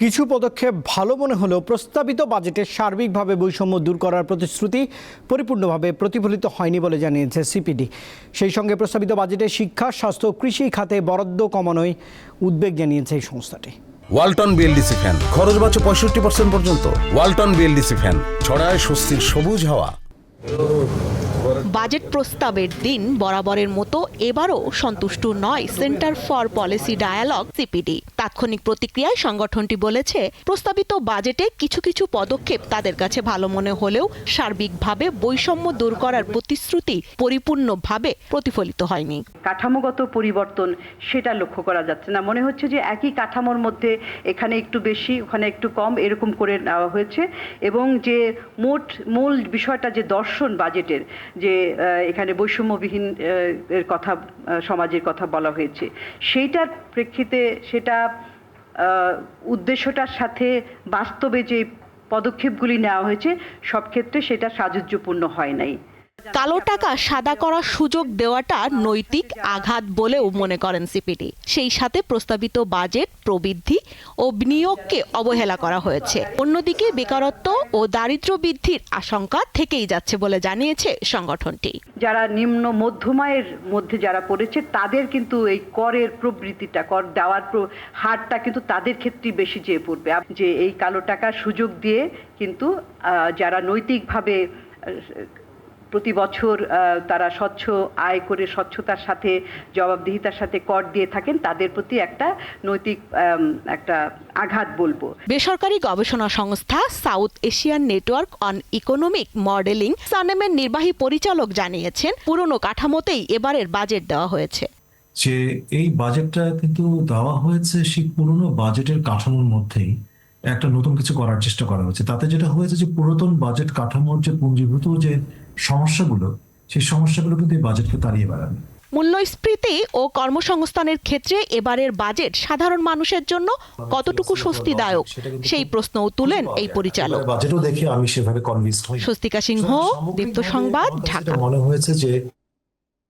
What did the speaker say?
কিছু পদক্ষেপ ভালো মনে হলেও প্রস্তাবিত বাজেটে সার্বিকভাবে বৈষম্য দূর করার প্রতিশ্রুতি পরিপূর্ণভাবে প্রতিফলিত হয়নি বলে জানিয়েছে সিপিডি। সেই সঙ্গে প্রস্তাবিত বাজেটে শিক্ষা, স্বাস্থ্য, কৃষি খাতে বরাদ্দ কমানোয় উদ্বেগ জানিয়েছে এই সংস্থাটি। Walton BLDC fan. খরচ বাঁচে পঁয়ষট্টি পর্যন্ত। Walton BLDC fan. ছড়ায় স্বস্তির সবুজ হাওয়া। বাজেট প্রস্তাবের দিন বরাবরের মতো এবারও সন্তুষ্ট নয় centre for policy dialogue CPD. তাৎক্ষণিক প্রতিক্রিয়ায় সংগঠনটি বলেছে, প্রস্তাবিত বাজেটে কিছু কিছু পদক্ষেপ তাদের কাছে ভালো মনে হলেও সার্বিকভাবে বৈষম্য দূর করার প্রতিশ্রুতি পরিপূর্ণভাবে প্রতিফলিত হয়নি। কাঠামোগত পরিবর্তন সেটা লক্ষ্য করা যাচ্ছে না। মনে হচ্ছে যে একই কাঠামোর মধ্যে এখানে একটু বেশি, ওখানে একটু কম এরকম করে নেওয়া হয়েছে এবং যে মোট, মূল বিষয়টা যে দর্শন বাজেটের, যে এখানে বৈষম্যবিহীন এর কথা সমাজের কথা বলা হয়েছে। সেইটার প্রেক্ষিতে সেটা উদ্দেশ্যটার সাথে বাস্তবে যে পদক্ষেপগুলি নেওয়া হয়েছে, সব ক্ষেত্রে সেটা সাযুজ্যপূর্ণ হয় নাই। কালো টাকা সাদা করার সুযোগ দেওয়াটা নৈতিক আঘাত বলেও মনে করেন সিপিডি। সেই সাথে প্রস্তাবিত বাজেট প্রবৃদ্ধি ও বিনিয়োগকে অবহেলা করা হয়েছে। অন্যদিকে বেকারত্ব ও দারিদ্র বৃদ্ধির আশঙ্কা থেকেই যাচ্ছে বলে জানিয়েছে সংগঠনটি। যারা নিম্ন মধ্যমায়ের মধ্যে যারা পড়েছে তাদের কিন্তু এই করের প্রবৃত্তিটা কর দেওয়ার হারটা কিন্তু তাদের ক্ষেত্রেই বেশি যেয়ে পড়বে। যে এই কালো টাকার সুযোগ দিয়ে কিন্তু আহ, যারা নৈতিকভাবে প্রতি বছর আহ, তারা স্বচ্ছ আয় করে স্বচ্ছতার সাথে জবাবদিহিতার সাথে কর দিয়ে থাকেন তাদের প্রতি একটা নৈতিক একটা আঘাত বলব। বেসরকারি গবেষণা সংস্থা South Asian network on economic modelling সানেমের নির্বাহী পরিচালক জানিয়েছেন পুরনো কাঠামোতেই এবারের বাজেট দেওয়া হয়েছে। যে এই বাজেটটা কিন্তু দেওয়া হয়েছে সেই পুরনো বাজেটের কাঠামোর মধ্যেই একটা নতুন কিছু করার চেষ্টা করা হয়েছে। তাতে যেটা হয়েছে যে পুরাতন বাজেট কাঠামোর যে পুঞ্জীভূত যে সমস্যাগুলো সেই সমস্যাগুলো কিন্তু এই বাজেটকে তাড়িয়ে বেড়াবে। মূল্যস্ফীতি ও কর্মসংস্থানের ক্ষেত্রে এবারের বাজেট সাধারণ মানুষের জন্য কতটুকু স্বস্তিদায়ক? সেই প্রশ্নও তুলেন এই পরিচালক। বাজেটও দেখে আমি সেভাবে কনভিন্সড হই। স্বস্তিকা সিংহ দীপ্ত সংবাদ ঢাকা। মনে হয়েছে যে